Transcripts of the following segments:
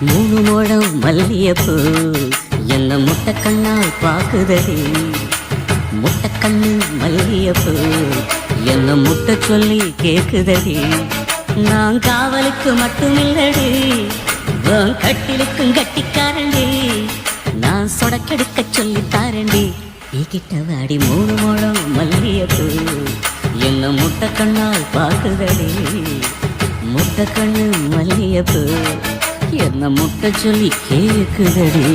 மூணு முழம் மல்லியப்பூ. என்ன முட்டை கண்ணால் பாக்குதடி. முட்டை கண்ணு மல்லியப்பூ. என்ன முட்டை சொல்லி கேக்குதடி. நான் காவலுக்கு மட்டுமில்லடி. கட்டிலுக்கும் கட்டிக்காரண்டி. நான் சொடக்கெடுக்க சொல்லி தாரண்டி. நீ கிட்ட வாடி மூணு முழம் மல்லியப்பூ. என்ன முட்டை கண்ணால் பாக்குதடி. முட்டை கண்ணு மல்லியப்பூ. என்ன முட்டை சொல்லி கேக்குதடி?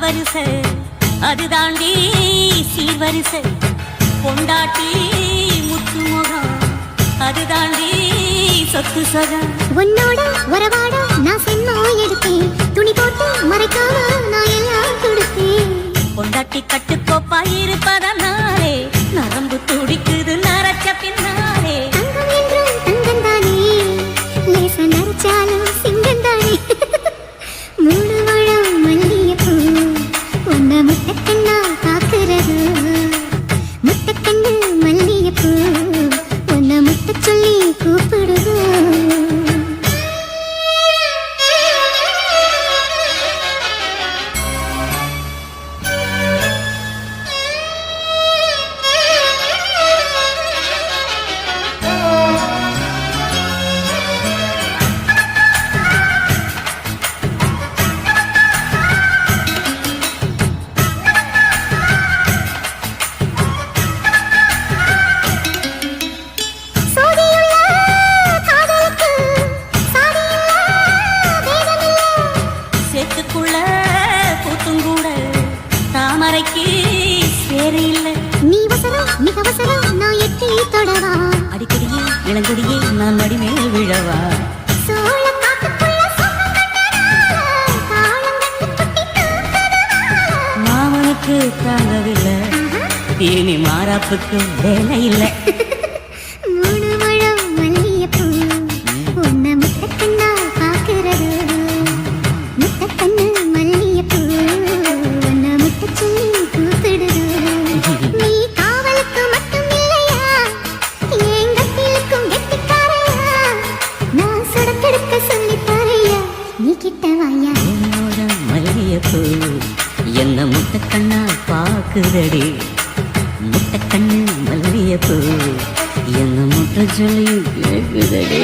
பல்வரிசை அது தாண்டி சீர்வரிசை. கொண்டாட்டி முத்துமுகம். அது தாண்டி சொத்து சகம். உன்னோட உறவாட இளங்கொடியே நான் மடிமேல் விழவா? மாமனுக்கு தாங்கவில்லை. இனி மாறாப்புக்கு வேலை இல்லை. மல்லிகைப்பூ என்ன முட்டை கண்ணா பாக்குதடி முட்டை கண்ணு மல்லிகைப்பூ என்ன முட்டை சொல்லி கேட்குதடி